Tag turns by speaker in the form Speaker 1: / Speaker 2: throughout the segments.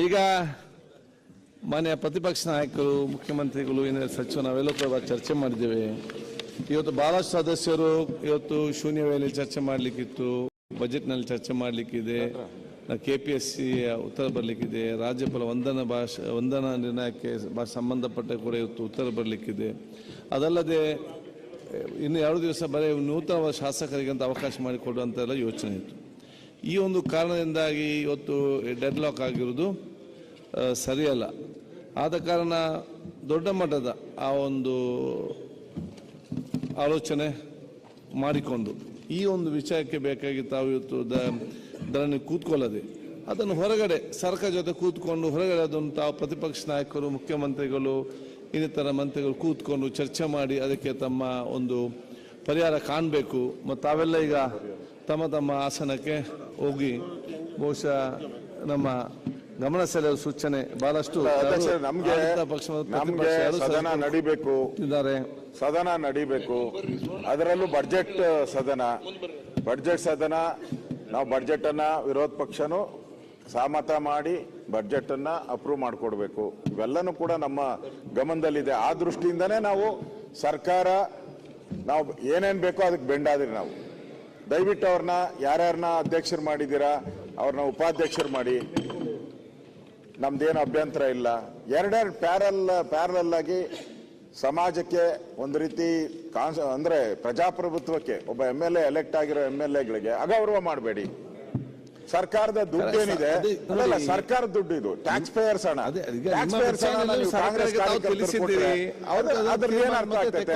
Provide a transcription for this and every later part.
Speaker 1: ಈಗ ಮಾನ್ಯ ಪ್ರತಿಪಕ್ಷ ನಾಯಕರು, ಮುಖ್ಯಮಂತ್ರಿಗಳು ಏನೇ ಸಚಿವ ನಾವೆಲ್ಲರೂ ಕೂಡ ಚರ್ಚೆ ಮಾಡಿದ್ದೇವೆ. ಇವತ್ತು ಬಹಳಷ್ಟು ಸದಸ್ಯರು ಇವತ್ತು ಶೂನ್ಯ ವೇಳೆ ಚರ್ಚೆ ಮಾಡಲಿಕ್ಕಿತ್ತು, ಬಜೆಟ್ನಲ್ಲಿ ಚರ್ಚೆ ಮಾಡಲಿಕ್ಕಿದೆ ಕೆ ಪಿ ಎಸ್ ಸಿ ಉತ್ತರ ಬರಲಿಕ್ಕಿದೆ, ರಾಜ್ಯಪಾಲ ವಂದನ ಭಾಷ, ವಂದನ ನಿರ್ಣಯಕ್ಕೆ ಸಂಬಂಧಪಟ್ಟ ಕೂಡ ಇವತ್ತು ಉತ್ತರ ಬರಲಿಕ್ಕಿದೆ. ಅದಲ್ಲದೆ, ಇನ್ನು ಎರಡು ದಿವಸ ಬರೀ ನೂತನ ಶಾಸಕರಿಗೆ ಅಂತ ಅವಕಾಶ ಮಾಡಿಕೊಡುವಂತೆಲ್ಲ ಯೋಚನೆ ಇತ್ತು. ಈ ಒಂದು ಕಾರಣದಿಂದಾಗಿ ಇವತ್ತು ಡೆಡ್ಲಾಕ್ ಆಗಿರುವುದು ಆ, ಸರಿಯಲ್ಲ. ಆದ ಕಾರಣ ದೊಡ್ಡ ಮಟ್ಟದ ಆ ಒಂದು ಆಲೋಚನೆ ಮಾಡಿಕೊಂಡು ಈ ಒಂದು ವಿಷಯಕ್ಕೆ ಬೇಕಾಗಿ ತಾವು ಇವತ್ತು ದ ಧರಣಿ ಕೂತ್ಕೊಳ್ಳದೆ. ಅದನ್ನು ಹೊರಗಡೆ ಸರ್ಕಾರ ಜೊತೆ ಕೂತ್ಕೊಂಡು ಹೊರಗಡೆ ಅದನ್ನು ತಾವು ಪ್ರತಿಪಕ್ಷ ನಾಯಕರು ಮುಖ್ಯಮಂತ್ರಿಗಳು ಇನ್ನಿತರ ಮಂತ್ರಿಗಳು ಕೂತ್ಕೊಂಡು ಚರ್ಚೆ ಮಾಡಿ ಅದಕ್ಕೆ ತಮ್ಮ ಒಂದು ಪರಿಹಾರ ಕಾಣಬೇಕು. ಮತ್ತು ತಾವೆಲ್ಲ ಈಗ ತಮ್ಮ ತಮ್ಮ ಆಸನಕ್ಕೆ ಹೋಗಿ ಬಹುಶಃ ನಮ್ಮ ಗಮನ ಸೆಳೆಯುವ ಸೂಚನೆ ಬಹಳಷ್ಟು
Speaker 2: ನಮಗೆ ಸದನ ನಡಿಬೇಕು.
Speaker 1: ಇದ್ದಾರೆ.
Speaker 2: ಸದನ ನಡಿಬೇಕು. ಅದರಲ್ಲೂ ಬಡ್ಜೆಟ್ ಸದನ. ಬಡ್ಜೆಟ್ ಸದನ ನಾವು ಬಡ್ಜೆಟ್ ಅನ್ನ ವಿರೋಧ ಪಕ್ಷನು ಸಹಮತ ಮಾಡಿ ಬಡ್ಜೆಟ್ ಅನ್ನ ಅಪ್ರೂವ್ ಮಾಡಿಕೊಡ್ಬೇಕು. ಇವೆಲ್ಲನೂ ಕೂಡ ನಮ್ಮ ಗಮನದಲ್ಲಿದೆ. ಆ ದೃಷ್ಟಿಯಿಂದನೇ ನಾವು ಸರ್ಕಾರ ನಾವು ಏನೇನ್ ಬೇಕೋ ಅದಕ್ಕೆ ಬೆಂಡಾದ್ರಿ ನಾವು. ದಯವಿಟ್ಟು ಅವ್ರನ್ನ, ಯಾರ್ಯಾರನ್ನ ಅಧ್ಯಕ್ಷರು ಮಾಡಿದ್ದೀರಾ, ಅವ್ರನ್ನ ಉಪಾಧ್ಯಕ್ಷರು ಮಾಡಿ. ನಮ್ದೇನು ಅಭ್ಯಂತರ ಇಲ್ಲ. ಎರಡೆರಡು ಪ್ಯಾರಲ್ ಪ್ಯಾರಲ್ ಆಗಿ ಸಮಾಜಕ್ಕೆ ಒಂದು ರೀತಿ ಕಾನ್ಸ್, ಅಂದ್ರೆ ಪ್ರಜಾಪ್ರಭುತ್ವಕ್ಕೆ, ಒಬ್ಬ ಎಂ ಎಲ್ ಎ, ಎಲೆಕ್ಟ್ ಆಗಿರೋ ಎಂ ಎಲ್ ಎಗಳಿಗೆ ಅಗೌರವ ಮಾಡಬೇಡಿ. ಸರ್ಕಾರದ ದುಡ್ಡು ಏನಿದೆ
Speaker 1: ಅಲ್ಲ ನೋಡಿ.
Speaker 2: ಸರ್ಕಾರದ ದುಡ್ಡು ಇದು ಟ್ಯಾಕ್ಸ್ ಪೇಯರ್ಸ್ ಹಣ
Speaker 1: ಅದೇ
Speaker 2: ಪೇಯರ್ಸ್
Speaker 1: ಹಣ
Speaker 2: ನೀವು ಕಾಂಗ್ರೆಸ್
Speaker 1: ತಿಳಿಸಿದ್ದೀರಿ.
Speaker 2: ಅದ್ರಲ್ಲಿ ಏನ್ ಅರ್ಥ ಆಗ್ತೈತೆ?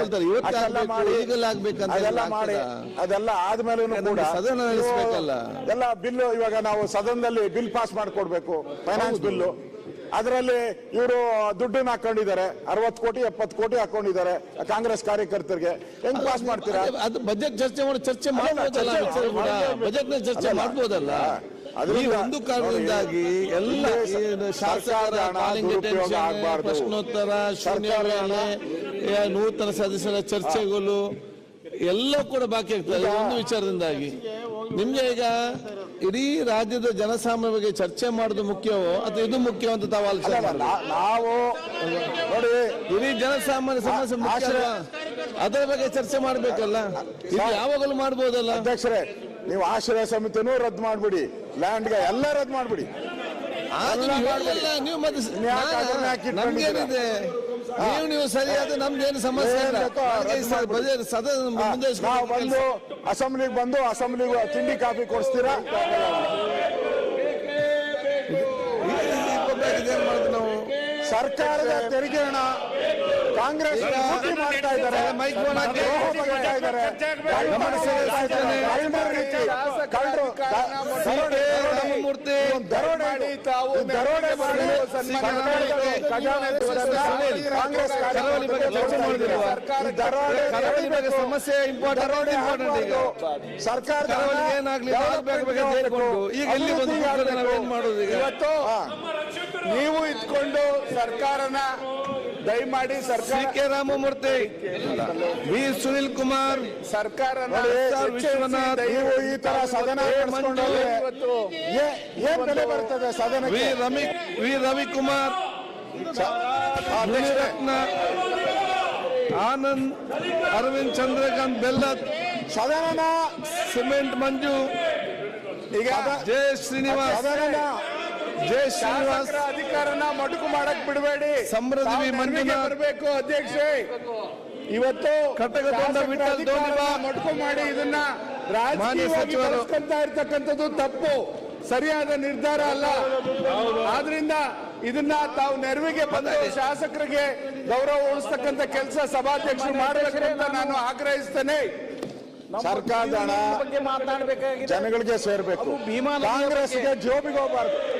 Speaker 1: ಅದೆಲ್ಲ
Speaker 2: ಮಾಡಿ ಅದೆಲ್ಲ ಮಾಡಿ ಅದೆಲ್ಲ ಆದ್ಮೇಲೂ ಕೂಡ
Speaker 1: ಸದನ ನಡೆಸ್ಬೇಕಲ್ಲ.
Speaker 2: ಎಲ್ಲ ಬಿಲ್ ಇವಾಗ ನಾವು ಸದನದಲ್ಲಿ ಬಿಲ್ ಪಾಸ್ ಮಾಡ್ಕೊಡ್ಬೇಕು ಫೈನಾನ್ಸ್ ಬಿಲ್ಲು ಅದರಲ್ಲಿ ಇವರು ದುಡ್ಡನ್ನ ಹಾಕೊಂಡಿದ್ದಾರೆ. ಅರವತ್ತು ಕೋಟಿ ಎಪ್ಪತ್ತು ಕೋಟಿ ಹಾಕೊಂಡಿದ್ದಾರೆ ಕಾಂಗ್ರೆಸ್ ಕಾರ್ಯಕರ್ತರಿಗೆ. ಹೆಂಗ್ ಪಾಸ್ ಮಾಡ್ತೀರಾ?
Speaker 1: ಅದು ಬಜೆಟ್ ಚರ್ಚೆ ಮಾಡಿ ಚರ್ಚೆ ಮಾಡ್ಬೋದಲ್ಲ ಕೂಡ. ಬಜೆಟ್ ಚರ್ಚೆ
Speaker 2: ಮಾಡ್ಬೋದಲ್ಲ.
Speaker 1: ಮಾಡ್ಬೋದಲ್ಲ ಈ
Speaker 2: ಅದರಿಂದ
Speaker 1: ಒಂದು ಕಾರಣದಿಂದಾಗಿ ಎಲ್ಲ
Speaker 2: ಇಲ್ಲಿ
Speaker 1: ಏನು
Speaker 2: ಸರ್ಕಾರದ
Speaker 1: ಶಾಸಕರ
Speaker 2: ಹಣ
Speaker 1: ಕಾಲಿಂಗ್
Speaker 2: ದುರುಪಯೋಗ
Speaker 1: ಟೆನ್ಷನ್,
Speaker 2: ಆಗ್ಬಾರ್ದು.
Speaker 1: ಪ್ರಶ್ನೋತ್ತರ ಶೂನ್ಯ
Speaker 2: ಸರ್ಕಾರದ ಹಣ-
Speaker 1: ವೇಳೆ, ಏ, ನೂತನ ಸದಸ್ಯರ ಚರ್ಚೆಗಳು ಎಲ್ಲ ಕೂಡ ಬಾಕಿ ಆಗ್ತದೆ. ಒಂದು ವಿಚಾರದಿಂದಾಗಿ. ನಿಮ್ಗೆ ಈಗ ಇಡೀ ರಾಜ್ಯದ ಜನಸಾಮಾನ್ಯ ಬಗ್ಗೆ ಚರ್ಚೆ ಮಾಡೋದು ಮುಖ್ಯವೋ ಅಥವಾ ಇದು ಮುಖ್ಯ ಅಂತ ತಾವು ಆಲೋಚನೆ
Speaker 2: ನಾವು ನೋಡಿ
Speaker 1: ಇಡೀ ಜನಸಾಮಾನ್ಯ ಸಮಸ್ಯೆ ಮುಖ್ಯ ಅಲ್ವಾ? ಅದರ ಬಗ್ಗೆ ಚರ್ಚೆ ಮಾಡ್ಬೇಕಲ್ಲ. ಇದು ಯಾವಾಗಲೂ ಮಾಡ್ಬೋದಲ್ಲ?
Speaker 2: ಅಧ್ಯಕ್ಷರೇ ನೀವು ಆಶ್ರಯ ಸಮಿತಿನೂ ರದ್ದು ಮಾಡ್ಬಿಡಿ. ಲ್ಯಾಂಡ್ಗೆ ಎಲ್ಲ ರದ್ದು ಮಾಡ್ಬಿಡಿ. ಎಲ್ಲ
Speaker 1: ನೀವು ಮತ್ತೆ
Speaker 2: ಇಟ್ಕೊಂಡಿದ್ದೀರಾ?
Speaker 1: ನೀವು ನೀವು ಸರಿಯಾದ ನಮ್ದೇನು ಸಮಸ್ಯೆ
Speaker 2: ನಾವು ಬಂದು ಅಸೆಂಬ್ಲಿಗೆ ಬಂದು ಅಸೆಂಬ್ಲಿಗೆ ತಿಂಡಿ ಕಾಫಿ ಕೊಡಿಸ್ತೀರಾ ಸರ್ಕಾರದ ತೆರಿಗೆ ಹಣ ಕಾಂಗ್ರೆಸ್ ಮಾಡ್ತಾ ಇದ್ದಾರೆ.
Speaker 1: ಮೈಕ್ ಫೋನ್ ಹಾಕಿ.
Speaker 2: ದ್ರೋಹ ಬಗೆಹರಿಸ್ತಾ ಇದ್ದಾರೆ.
Speaker 1: ಗಮನ ಸೆಳೆಯುತ್ತಾ ಇದ್ದೇನೆ.
Speaker 2: ಕಳ್ಳರ ರೀತಿ, ಕಳ್ಳರು, ದರೋಡೆ,
Speaker 1: ರಾಮಮೂರ್ತಿ
Speaker 2: ದರೋಡೆ ಮಾಡಿ ತಾವು ದರೋಡೆ ಮಾಡಿ ಕಾಂಗ್ರೆಸ್
Speaker 1: ಕರಾವಳಿ ಬಗ್ಗೆ ಚರ್ಚೆ ಮಾಡಿದಿಲ್ವಾ?
Speaker 2: ದರೋಡೆ
Speaker 1: ಕರಾವಳಿ ಬಗ್ಗೆ ಸಮಸ್ಯೆ ಇಂಪಾರ್ಟೆಂಟ್
Speaker 2: ದರೋಡೆ
Speaker 1: ಇಂಪಾರ್ಟೆಂಟ್ ಈಗ
Speaker 2: ಆಗ್ಬಾರ್ದು. ಸರ್ಕಾರದ
Speaker 1: ಕರಾವಳಿಗೆ ಏನಾಗ್ಲಿ ಈಗ ಎಲ್ಲಿ ಬಂದು ಮಾಡೋದು ಈಗ?
Speaker 3: ಇವತ್ತು ನೀವು ಇದ್ಕೊಂಡು ಸರ್ಕಾರನ ದಯಮಾಡಿ ಸರ್ಕಾರ
Speaker 1: ಕೆ ರಾಮಮೂರ್ತಿ ವಿ ಸುನಿಲ್ ಕುಮಾರ್ ಸರ್ಕಾರ
Speaker 2: ನೀವು ಈ ತರ ಸದನ ಏನ್ ಬೆಲೆ ಬರ್ತದೆ
Speaker 1: ವಿ
Speaker 2: ಸದನಕ್ಕೆ
Speaker 1: ರವಿ ವಿ ರವಿಕುಮಾರ್ ಆನಂದ್ ಅರವಿಂದ್ ಚಂದ್ರಕಾಂತ್ ಬೆಲ್ಲತ್
Speaker 2: ಸದನ
Speaker 1: ಸಿಮೆಂಟ್ ಮಂಜು
Speaker 3: ಈಗ
Speaker 1: ಜಯ ಶ್ರೀನಿವಾಸ್. ಜೆ ಶ್ರೀನಿವಾಸ್.
Speaker 3: ಅಧಿಕಾರನ ಮಡುಕು ಮಾಡಕ್ ಬಿಡಬೇಡಿ.
Speaker 1: ಸಮೃದ್ಧಿ ಮಂಜುನಾಥ್.
Speaker 3: ಬರಬೇಕು ಅಧ್ಯಕ್ಷೆ. ಇವತ್ತು
Speaker 1: ವಿಠಲ್ ದೋಣಿಬಾ.
Speaker 3: ಮಡುಕು ಮಾಡಿ ಇದನ್ನ
Speaker 1: ರಾಜಕೀಯ
Speaker 3: ರಾಜಕೀಯವಾಗಿ. ಬಳಸ್ಕೊಂತ ಇರ್ತಕ್ಕಂಥದ್ದು ತಪ್ಪು. ಸರಿಯಾದ ನಿರ್ಧಾರ ಅಲ್ಲ. ಆದ್ರಿಂದ ಇದನ್ನ ತಾವು ನೆರವಿಗೆ ಬಂದ ಶಾಸಕರಿಗೆ ಗೌರವ ಉಳಿಸ್ತಕ್ಕಂಥ ಕೆಲಸ ಸಭಾಧ್ಯಕ್ಷರು ಮಾಡಬೇಕು ಅಂತ ನಾನು ಆಗ್ರಹಿಸ್ತೇನೆ.
Speaker 2: ಸರ್ಕಾರದ ಹಣ ಜನಗಳಿಗೆ ಸೇರ್ಬೇಕು. ಕಾಂಗ್ರೆಸ್ಗೆ ಜೋಬಿಗೆ ಹೋಗ್ಬಾರ್ದು.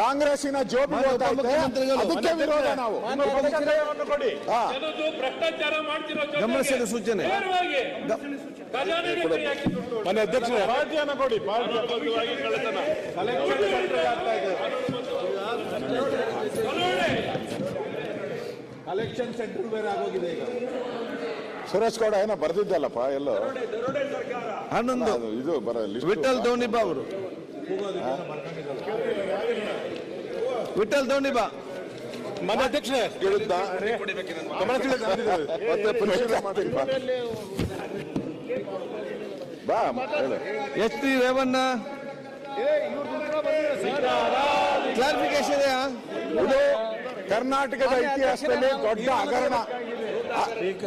Speaker 2: ಕಾಂಗ್ರೆಸ್ಸಿನ ಜೋಬಿಗೆ
Speaker 1: ಮಾನ್ಯ
Speaker 2: ಹೋಗ್ತಾ ಇದೆ. ಅದಕ್ಕೆ ವಿರೋಧ ನಾವು.
Speaker 4: ಭ್ರಷ್ಟಾಚಾರ
Speaker 1: ಸೂಚನೆ.
Speaker 4: ನೇರವಾಗಿ ಖಜಾನೆಗೆ ಕೈ ಕಲೆಕ್ಷನ್
Speaker 2: ಸೆಂಟರ್ ಅಧ್ಯಕ್ಷರೇ
Speaker 4: ಆಗೋಗಿದೆ ಕಳ್ಳತನ.
Speaker 2: ಸುರೇಶ್ ಗೌಡ ಏನೋ ಬರ್ದಿದ್ದಲ್ಲಪ್ಪ ಎಲ್ಲೋ?
Speaker 1: ಹನ್ನೊಂದು.
Speaker 2: ಇದು ಬರ ಲಿಸ್ಟ್
Speaker 1: ವಿಠಲ್ ದೋಣಿಬಾ ಅವರು. ವಿಠಲ್ ದೋಣಿ ಬಾ.
Speaker 5: ಮನೆ
Speaker 4: ಅಧ್ಯಕ್ಷ ಎಷ್ಟು ಬಾ.
Speaker 1: H D Revanna. ಕ್ಲಾರಿಫಿಕೇಶನ್ ಇದೆಯಾ?
Speaker 2: ಇದು ಕರ್ನಾಟಕದ ಇತಿಹಾಸದಲ್ಲಿ ದೊಡ್ಡ ಹಗರಣ.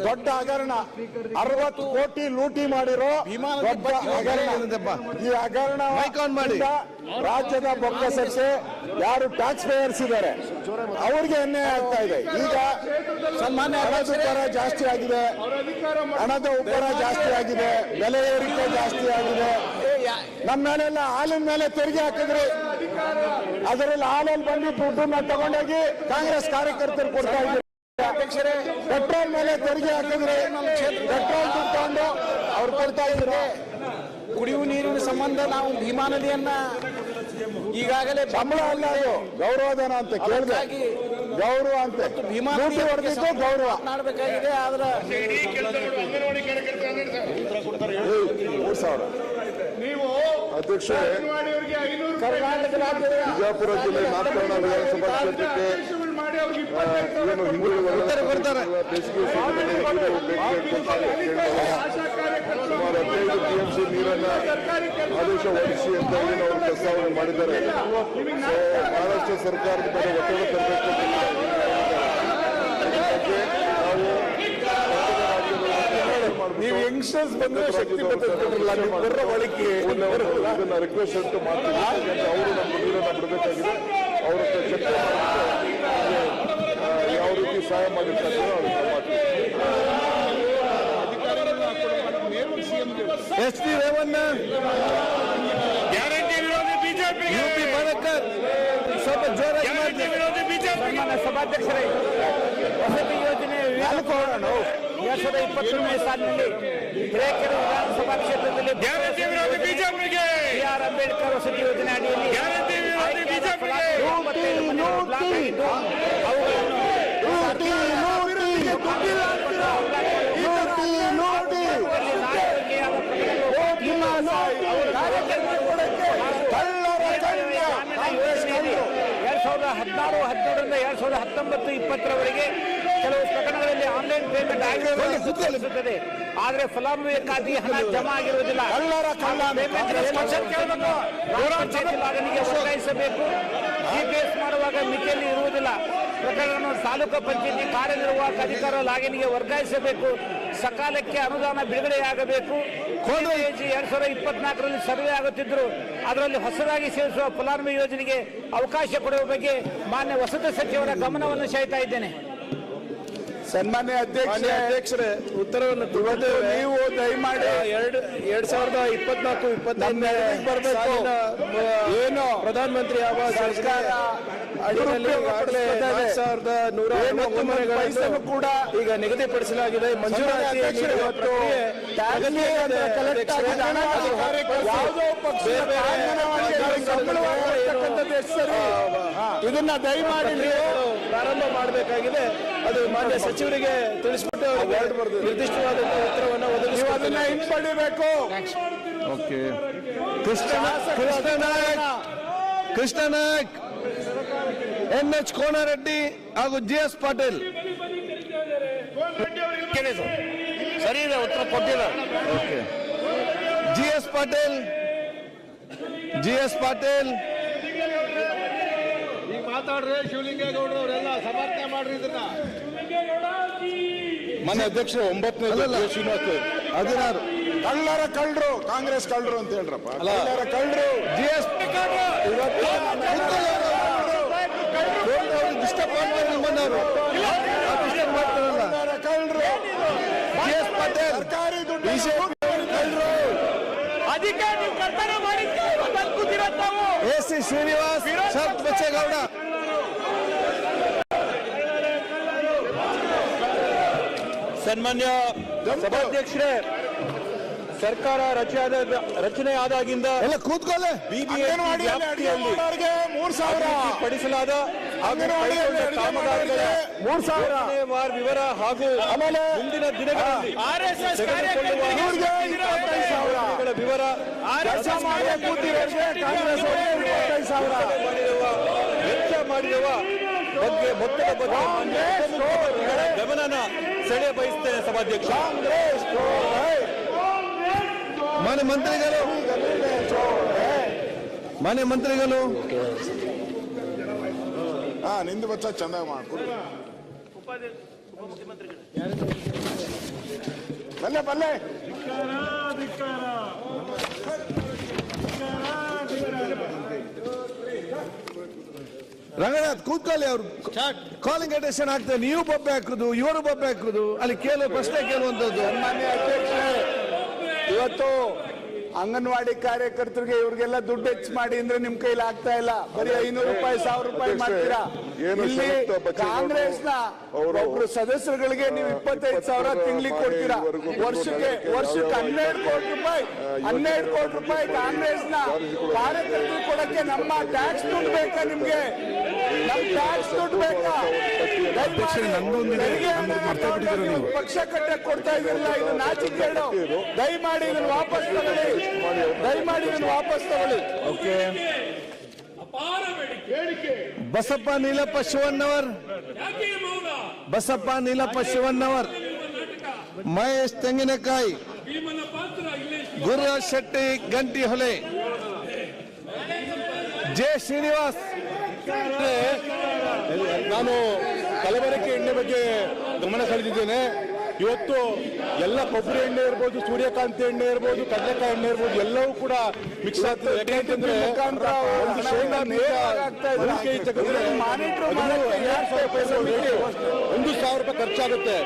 Speaker 2: ದೊಡ್ಡ ಹಗರಣ. ಅರವತ್ತು ಕೋಟಿ ಲೂಟಿ ಮಾಡಿರೋ ದೊಡ್ಡ ಹಗರಣ? ಈ ಹಗರಣ. ರಾಜ್ಯದ ಬೊಕ್ಕಸಕ್ಕೆ ಯಾರು ಟ್ಯಾಕ್ಸ್ ಪೇಯರ್ಸ್ ಇದ್ದಾರೆ. ಅವ್ರಿಗೆ ಅನ್ಯಾಯ ಆಗ್ತಾ ಇದೆ. ಈಗ ಸನ್ಮಾನ್ಯ ಉಬ್ಬರ ಜಾಸ್ತಿ ಆಗಿದೆ. ಹಣದ ಉಬ್ಬರ ಜಾಸ್ತಿ ಆಗಿದೆ. ಬೆಲೆ ಏರಿಕೆ ಜಾಸ್ತಿ ಆಗಿದೆ. ನಮ್ಮ ಮೇಲೆಲ್ಲ ಹಾಲಿನ ಮೇಲೆ ತೆರಿಗೆ ಹಾಕಿದ್ರಿ. ಅದರಲ್ಲಿ ಹಾಲಲ್ಲಿ ಬಂದು ದುಡ್ಡನ್ನ ತಗೊಂಡೋಗಿ ಕಾಂಗ್ರೆಸ್ ಕಾರ್ಯಕರ್ತರು ಕೊಡ್ತಾ ಇದ್ರು. ಪೆಟ್ರೋಲ್ ಮೇಲೆ ತೆರಿಗೆ ಹಾಕಿದ್ರೆ ಪೆಟ್ರೋಲ್ ತುಂಬಿಕೊಂಡು ತಗೊಂಡು ಅವ್ರು ಕೊಡ್ತಾ ಇದ್ರು
Speaker 6: ಕುಡಿಯುವ ನೀರಿನ ಸಂಬಂಧ ನಾವು ಭೀಮಾ ನದಿಯನ್ನ ಈಗಾಗಲೇ
Speaker 2: ಸಂಬಳ ಅಲ್ಲ ಅದು. ಗೌರವಧನ ಅಂತ ಕೇಳಿದೆ. ಗೌರವ ಅಂತ.
Speaker 6: ಭೀಮಾ
Speaker 2: ನದಿ ಹೊಡೆದಿದ್ದು ಗೌರವ.
Speaker 6: ಮಾಡಬೇಕಾಗಿದೆ ಆದ್ರೆ
Speaker 4: ಮೂರ್ ಸಾವಿರ.
Speaker 2: ನೀವು
Speaker 4: ಅಧ್ಯಕ್ಷರೇ
Speaker 2: ಕರ್ನಾಟಕ
Speaker 4: ಬಿಜಾಪುರ ಜಿಲ್ಲೆ ನಾಲ್ಕು ವಿಧಾನಸಭಾ ಕ್ಷೇತ್ರಕ್ಕೆ ಆ, ಏನು ಹಿಂದುಳಿದ
Speaker 1: ಬರ್ತಾರೆ.
Speaker 4: ಬೇಸಿಗೆ ಸುಮಾರು ಹದಿನೈದು ಟಿಎಂಸಿ ನೀರನ್ನ ಆದೇಶ ಹೊರಡಿಸಿ ಅಂತ ಏನು ಅವರು ಪ್ರಸ್ತಾವನೆ ಮಾಡಿದ್ದಾರೆ ಮಹಾರಾಷ್ಟ್ರ ಸರ್ಕಾರದ ಮೇಲೆ ಒತ್ತಡ ತರಬೇಕು ಬಗ್ಗೆ ನಾವು
Speaker 2: ಯಂಗ್ಸ್ಟರ್ಸ್ ಬಂದ್ರೆ ಶಕ್ತಿ ಬರೋ ಒಳಗೆ
Speaker 4: ರಿಕ್ವೆಸ್ಟ್ ಅಂತ ಮಾಡ್ತೀವಿ ಅವರು ನಮ್ಮ ನೀರನ್ನ ಬಿಡಬೇಕಾಗಿದೆ. ಅವರ ಚರ್ಚೆ ಯಾವ ರೀತಿ ಸಹಾಯ ಮಾಡಿರ್ತಾರೆ ಅವ್ರಿಗೆ ಮಾಡ್ತೀವಿ
Speaker 1: ಎಚ್ ಡಿ ರೇವಣ್ಣ
Speaker 5: ಗ್ಯಾರಂಟಿ ವಿರೋಧಿ ಬಿಜೆಪಿ
Speaker 1: ಯು ಪಿ ಬಣಕರ್ ಸ್ವಲ್ಪ ಜೋರಾಗಿ
Speaker 5: ಗ್ಯಾರಂಟಿ
Speaker 1: ಮಾಡಿ
Speaker 5: ವಿರೋಧಿ ಬಿಜೆಪಿ
Speaker 6: ಸನ್ಮಾನ್ಯ ಸಭಾಧ್ಯಕ್ಷರೇ ವಸತಿ ಯೋಜನೆ ಎರಡ್ ಸಾವಿರದ ಇಪ್ಪತ್ತೊಂದನೇ ಸಾಲಿನಲ್ಲಿ ಹಿರೇಕೆರೆ ವಿಧಾನಸಭಾ ಕ್ಷೇತ್ರದಲ್ಲಿ
Speaker 5: ಗ್ಯಾರಂಟಿ ವಿರೋಧಿ ಬಿಜೆಪಿಗೆ
Speaker 6: ಬಿ ಆರ್ ಅಂಬೇಡ್ಕರ್ ವಸತಿ ಯೋಜನೆ ಅಡಿಯಲ್ಲಿ
Speaker 5: ಗ್ಯಾರಂಟಿ ವಿರೋಧಿ ಬಿಜೆಪಿಗೆ
Speaker 6: ಇಪ್ಪತ್ತೈದು ಮನೆಗಳು ಎರಡ್ ಸಾವಿರದ ಹದಿನಾರು ಹದಿನೇಳರಿಂದ ಎರಡ್ ಸಾವಿರದ ಹತ್ತೊಂಬತ್ತು ಇಪ್ಪತ್ತರವರೆಗೆ ಕೆಲವು ಪ್ರಕರಣಗಳಲ್ಲಿ ಆನ್ಲೈನ್ ಪೇಮೆಂಟ್ ಆಗಿರುತ್ತದೆ ಆದರೆ ಫಲಾನುಭವಿ ಖಾತೆಗೆ ಹಣ ಜಮಾ ಆಗಿರುವುದಿಲ್ಲ. ವರ್ಗಾಯಿಸಬೇಕು ಜಿಪಿಎಸ್ ಮಾಡುವಾಗ ಮಿತಿಯಲ್ಲಿ ಇರುವುದಿಲ್ಲ. ಪ್ರಕರಣವನ್ನು ತಾಲೂಕು ಪಂಚಾಯತಿ ಕಾರ್ಯನಿರ್ವಾಹಕ ಅಧಿಕಾರ ಲಾಗಿನಿಗೆ ವರ್ಗಾಯಿಸಬೇಕು. ಸಕಾಲಕ್ಕೆ ಅನುದಾನ ಬಿಡುಗಡೆಯಾಗಬೇಕು. ಕೋಲು ಯೋಜನೆ ಎರಡ್ ಸಾವಿರದ ಇಪ್ಪತ್ನಾಲ್ಕರಲ್ಲಿ ಸರ್ವೆ ಆಗುತ್ತಿದ್ದರು. ಅದರಲ್ಲಿ ಹೊಸದಾಗಿ ಸೇರಿಸುವ ಫಲಾನುಭವಿ ಯೋಜನೆಗೆ ಅವಕಾಶ ಕೊಡುವ ಬಗ್ಗೆ ಮಾನ್ಯ ವಸತಿ ಸಚಿವರ ಗಮನವನ್ನು ಸೆಳೆತಾ ಇದ್ದೇನೆ.
Speaker 2: ಸನ್ಮಾನ್ಯ ಅಧ್ಯಕ್ಷ
Speaker 1: ಅಧ್ಯಕ್ಷರೇ ಉತ್ತರವನ್ನು
Speaker 2: ಇವತ್ತು ನೀವು ದಯಮಾಡಿ
Speaker 1: ಎರಡು ಎರಡ್ ಸಾವಿರದ ಇಪ್ಪತ್ನಾಲ್ಕು
Speaker 2: ನಮ್ಮ ಬರಬೇಕು. ಏನು?
Speaker 1: ಪ್ರಧಾನಮಂತ್ರಿ ಆವಾಸ್
Speaker 2: ಸರ್ಕಾರ
Speaker 1: ಸಾವಿರದ ನೂರ ಮನೆಗಳನ್ನು
Speaker 2: ಕೂಡ
Speaker 1: ಈಗ ನಿಗದಿಪಡಿಸಲಾಗಿದೆ. ಮಂಜೂರಾತಿ
Speaker 2: ಇದನ್ನ ದಯಮಾಡಿ
Speaker 1: ಪ್ರಾರಂಭ ಮಾಡಬೇಕಾಗಿದೆ. ಅದು ಮಾನ್ಯ ಸಚಿವರಿಗೆ ತಿಳಿಸ್ಬಿಟ್ಟು ಅವರಿಗೆ ನಿರ್ದಿಷ್ಟವಾದಂತಹ ಉತ್ತರವನ್ನು
Speaker 2: ನೀವು ಅದನ್ನ
Speaker 1: ಒದಗಿಸ್ಕೊಡ್ತೇನೆ
Speaker 2: ಹಿಂಪಡಿಬೇಕು.
Speaker 1: Okay. Krishna Krishna Naik Krishna Naik N H Konareddy ಹಾಗೂ ಜಿ ಎಸ್ ಪಾಟೀಲ್.
Speaker 5: ಸರಿ ಇದೆ ಉತ್ತರ ಕೊಟ್ಟಿಲ್ಲ.
Speaker 1: Okay. G S Patil G S Patil
Speaker 5: ಮಾತಾಡ್ರೆ ಶಿವಲಿಂಗೇಗೌಡರು ಅವರೆಲ್ಲ ಸಮರ್ಥನೆ ಮಾಡ್ರಿ ಇದನ್ನ.
Speaker 4: ಮನೆ ಅಧ್ಯಕ್ಷ ಒಂಬತ್ತನೇ. ಶ್ರೀನಿವಾಸ್
Speaker 1: ಹದಿನಾರು.
Speaker 2: ಕಳ್ಳರ ಕಳ್ಳರು ಕಾಂಗ್ರೆಸ್ ಕಳ್ಳರು ಅಂತ ಹೇಳ್ರಪ್ಪ. ಕಳ್ಳರ ಕಳ್ಳರು.
Speaker 1: ಜಿ ಎಸ್ ಡಿಸ್ಟರ್ಬ್ ಮಾಡ್ತಾರೆ ನಿಮ್ಮನ್ನವರು ಡಿಸ್ಟರ್ಬ್ ಮಾಡ್ತಾರಲ್ಲ?
Speaker 2: ಕಳ್ಳರ
Speaker 1: ಜಿ ಎಸ್ ಪಾಟೀಲ್.
Speaker 2: ಸರ್ಕಾರಿ ದುಡ್ಡು ಕಳ್ಳರು.
Speaker 6: ಅಧಿಕಾರಿ ಕರ್ತವ್ಯ ಮಾಡಿದ್ದೆ ಕೂತಿರೋದು
Speaker 1: ಎ ಸಿ ಶ್ರೀನಿವಾಸ್ ಶರತ್ ಬಚ್ಚೇಗೌಡ
Speaker 7: ಸನ್ಮಾನ್ಯ ಸಭಾಧ್ಯಕ್ಷರೇ ಸರ್ಕಾರ ರಚನೆ ರಚನೆ ಆದಾಗಿಂದ
Speaker 1: ಎಲ್ಲ ಕೂತ್ಕೊಳ್ಳೆ.
Speaker 2: ಬಿಬಿಎಂಪಿ
Speaker 7: ವ್ಯಾಪ್ತಿಯಲ್ಲಿ
Speaker 2: ಮೂರ್ ಸಾವಿರ.
Speaker 7: ಪಡಿಸಲಾದ ಕಾಮಗಾರಿಗಳ
Speaker 2: ಮೂರ್ ಸಾವಿರ.
Speaker 7: ವಿವರ ಹಾಗೂ
Speaker 2: ಆಮೇಲೆ
Speaker 7: ಮುಂದಿನ ದಿನಗಳಲ್ಲಿ ತೆಗೆದುಕೊಳ್ಳುವ
Speaker 2: ಕಾರ್ಯಕರ್ತರಿಗೆ ಇಪ್ಪತ್ತೈದು ಸಾವಿರ
Speaker 7: ವಿವರ
Speaker 2: ಕೆಲಸ ಮಾಡಿ ಕೂತಿರೋರಿಗೆ ಕಾಂಗ್ರೆಸ್ ಇಪ್ಪತ್ತೈದು ಸಾವಿರ
Speaker 7: ಮಾಡಿರುವ ವೆಚ್ಚ ಮಾಡಿರುವ ಬಗ್ಗೆ ಮೊತ್ತದ ಬಗ್ಗೆ ಗಮನನ ಸೆಳೆ ಬಯಸ್ತೇನೆ ಸಭಾಧ್ಯಕ್ಷ
Speaker 1: ಮಾನ್ಯ ಮಂತ್ರಿಗಳು ಮಾನ್ಯ ಮಂತ್ರಿಗಳು
Speaker 2: ಹಾ ನಿಂದು ಬಚ್ಚ ಚಂದ ಮಾಡ್ಕೊಡಿ ಬಲ್ಲೆ ಬಲ್ಲೆ
Speaker 1: ರಂಗನಾಥ್ ಕೂತ್ಕೊಳ್ಳಿ ಅವರು. ಕಾಲಿಂಗ್ ಅಟೆನ್ಷನ್ ಆಗ್ತದೆ. ನೀವು ಬೊಬ್ಬೆ ಹಾಕುದು ಇವರು ಬೊಬ್ಬೆ ಹಾಕುದು. ಅಲ್ಲಿ ಕೇಳುವ ಪ್ರಶ್ನೆ ಕೇಳುವಂತದ್ದು
Speaker 3: ಇವತ್ತು ಅಂಗನವಾಡಿ ಕಾರ್ಯಕರ್ತರಿಗೆ ಇವ್ರಿಗೆಲ್ಲ ದುಡ್ಡು ಹೆಚ್ಚು ಮಾಡಿ ಅಂದ್ರೆ ನಿಮ್ ಕೈಲಿ ಆಗ್ತಾ ಇಲ್ಲ. ಬರೀ ಐನೂರು ರೂಪಾಯಿ ಸಾವಿರ ರೂಪಾಯಿ ಮಾಡ್ತೀರಾ?
Speaker 2: ಏನು
Speaker 3: ಇಲ್ಲಿ
Speaker 2: ಷರತ್ತು ಬಚ್ಚೇಗೌಡ್ರು ಕಾಂಗ್ರೆಸ್ನ
Speaker 3: ಒಬ್ರು ಸದಸ್ಯರುಗಳಿಗೆ ನೀವು ಇಪ್ಪತ್ತೈದು ಸಾವಿರ ತಿಂಗಳಿಗೆ ಕೊಡ್ತೀರಾ? ವರ್ಷಕ್ಕೆ ವರ್ಷಕ್ಕೆ ಹನ್ನೆರಡು ಕೋಟಿ ರೂಪಾಯಿ ಹನ್ನೆರಡು ಕೋಟಿ ರೂಪಾಯಿ ಕಾಂಗ್ರೆಸ್ನ ಕಾರ್ಯಕರ್ತರು ಕೊಡಕ್ಕೆ ನಮ್ಮ ಟ್ಯಾಕ್ಸ್ ದುಡ್ಡು ಬೇಕಾ ನಿಮ್ಗೆ? ನಮ್ ಟ್ಯಾಕ್ಸ್ ದುಡ್ಡು ಬೇಕಾ? ಪಕ್ಷ ಕಟ್ಟಕ್ಕೆ ಕೊಡ್ತಾ ಇದ್ರಲ್ಲ ಇದು ನಾಚಿಕೆ ದಯಮಾಡಿ ಇದನ್ನು ವಾಪಸ್ ತಗೊಳ್ಳಿ. ದಯಮಾಡಿ ಇದನ್ನು ವಾಪಸ್ ತಗೊಳ್ಳಿ.
Speaker 1: ಓಕೆ. ಬಸಪ್ಪ ನೀಲಪ್ಪ ಶಿವಣ್ಣವರ್. ಬಸಪ್ಪ ನೀಲಪ್ಪ ಶಿವಣ್ಣವರ್. ಮಹೇಶ್ ತೆಂಗಿನಕಾಯಿ. ಗುರು ಶೆಟ್ಟಿ ಗಂಟಿ ಹೊಲೆ. ಜೆ ಶ್ರೀನಿವಾಸ್.
Speaker 7: ನಾನು ಕಲಬೆರಕೆ ಎಣ್ಣೆ ಬಗ್ಗೆ ಗಮನ ಸೆಳೆದಿದ್ದೇನೆ. ಇವತ್ತು ಎಲ್ಲ ಕೊಬ್ಬರಿ ಎಣ್ಣೆ ಇರ್ಬೋದು ಸೂರ್ಯಕಾಂತಿ ಎಣ್ಣೆ ಇರ್ಬೋದು ಕಡಲೆಕಾಯಿ ಎಣ್ಣೆ ಇರ್ಬೋದು ಎಲ್ಲವೂ ಕೂಡ ಮಿಕ್ಸ್ ಆಗ್ತದೆ. ಯಾಕೆಂತಂದ್ರೆ ಒಂದು ಸಾವಿರ ರೂಪಾಯಿ ಖರ್ಚಾಗುತ್ತೆ.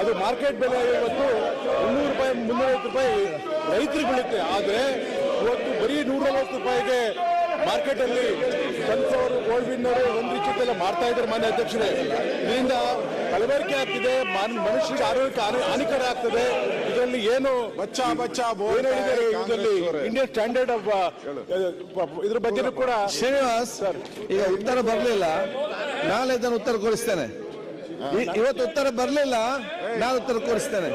Speaker 7: ಅದು ಮಾರ್ಕೆಟ್ ಬೆಲೆ ಇವತ್ತು ಮುನ್ನೂರು ರೂಪಾಯಿ ಮುನ್ನೂರೈವತ್ತು ರೂಪಾಯಿ ರೈತರಿಗೆ ಬೀಳುತ್ತೆ. ಆದ್ರೆ ಇವತ್ತು ಬರೀ ನೂರಲ್ವತ್ತು ರೂಪಾಯಿಗೆ ಮಾರ್ಕೆಟ್ ಅಲ್ಲಿ ಸನ್ಫ್ಲವರ್ ಗೋಲ್ಡ್ ವಿನ್ನರು ಒಂದು ರೀತಿಯೆಲ್ಲ ಮಾಡ್ತಾ ಇದ್ದಾರೆ ಮಾನ್ಯ ಅಧ್ಯಕ್ಷರೇ. ಇದರಿಂದ ಕಲಬೆರಕೆ ಆಗ್ತಿದೆ ಮಾನ್- ಮನುಷ್ಯರಿಗೆ ಆರೋಗ್ಯಕ್ಕೆ ಹಾನಿ- ಹಾನಿಕರ ಆಗ್ತದೆ. ಇದರಲ್ಲಿ ಏನು
Speaker 2: ಬಚ್ಚ ಬಚ್ಚ
Speaker 7: ಇದರಲ್ಲಿ ಇಂಡಿಯನ್ ಸ್ಟ್ಯಾಂಡರ್ಡ್ ಆಫ್ ಇದ್ರ ಬಗ್ಗೆ ಕೂಡ
Speaker 1: ಶ್ರೀನಿವಾಸ್ ಈಗ ಉತ್ತರ ಬರಲಿಲ್ಲ. ನಾಳೆ ಇದನ್ನು ಉತ್ತರ ಕೊಡಿಸ್ತೇನೆ. ಇವತ್ತು ಉತ್ತರ ಬರಲಿಲ್ಲ ನಾನು ಉತ್ತರ ಕೊಡಿಸ್ತೇನೆ.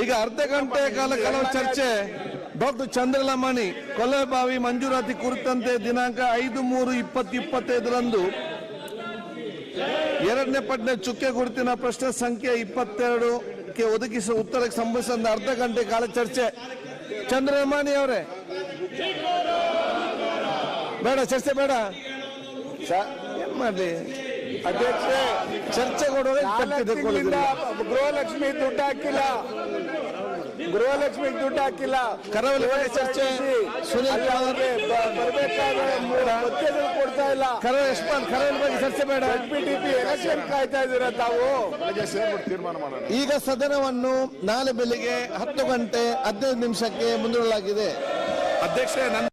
Speaker 1: ಈಗ ಅರ್ಧ ಗಂಟೆ ಕಾಲ ಕೆಲವು ಚರ್ಚೆ. ಡಾಕ್ಟರ್ ಚಂದ್ರಲಮಣಿ ಕೊಲೆಬಾವಿ ಮಂಜೂರಾತಿ ಕುರಿತಂತೆ ದಿನಾಂಕ ಐದು ಮೂರು ಇಪ್ಪತ್ತು ಇಪ್ಪತ್ತೈದರಂದು ಎರಡನೇ ಪಟ್ಟಣ ಚುಕ್ಕೆ ಗುರುತಿನ ಪ್ರಶ್ನೆ ಸಂಖ್ಯೆ ಇಪ್ಪತ್ತೆರಡುಗೆ ಒದಗಿಸುವ ಉತ್ತರಕ್ಕೆ ಸಂಬಂಧಿಸಿದ ಅರ್ಧ ಗಂಟೆ ಕಾಲ ಚರ್ಚೆ. ಚಂದ್ರಲಮಾಣಿ ಅವರೇ? ಬೇಡ ಚರ್ಚೆ ಬೇಡ. ಏನ್ ಮಾಡ್ಲಿ?
Speaker 3: ಅಧ್ಯಕ್ಷ
Speaker 1: ಚರ್ಚೆ ಕೊಡುವಾಗ
Speaker 3: ಗೃಹಲಕ್ಷ್ಮಿ ದುಡ್ಡು ಹಾಕಿಲ್ಲ. ಗೃಹಲಕ್ಷ್ಮಿ ದುಡ್ಡು ಹಾಕಿಲ್ಲ.
Speaker 1: ಕರಾವಳಿ ಚರ್ಚೆ. ಸುನೀಲ್
Speaker 3: ಅಲ್ಲಿ ಅವ್ರಿಗೆ ಬ- ಬರ್ಬೇಕಾದ ಮೂ- ಭತ್ಯೆಗಳು ಕೊಡ್ತಾ ಇಲ್ಲ.
Speaker 1: ಕರಾವಳಿ ಯಶ್ಪಾಲ್ ಕರಾವಳಿ ಬಗ್ಗೆ ಚರ್ಚೆ ಬೇಡ.
Speaker 3: ಎಲೆಕ್ಷನ್ ಕಾಯ್ತಾ ಇದ್ದೀರಾ ತಾವು?
Speaker 2: ತೀರ್ಮಾನ ಮಾಡೋಣ
Speaker 1: ಈಗ ಸದನವನ್ನು ನಾಳೆ ಬೆಳಿಗ್ಗೆ ಹತ್ತು ಗಂಟೆ ಹದಿನೈದು ನಿಮಿಷಕ್ಕೆ ಮುಂದೂಡಲಾಗಿದೆ.
Speaker 3: ಅಧ್ಯಕ್ಷ ನನ್ನ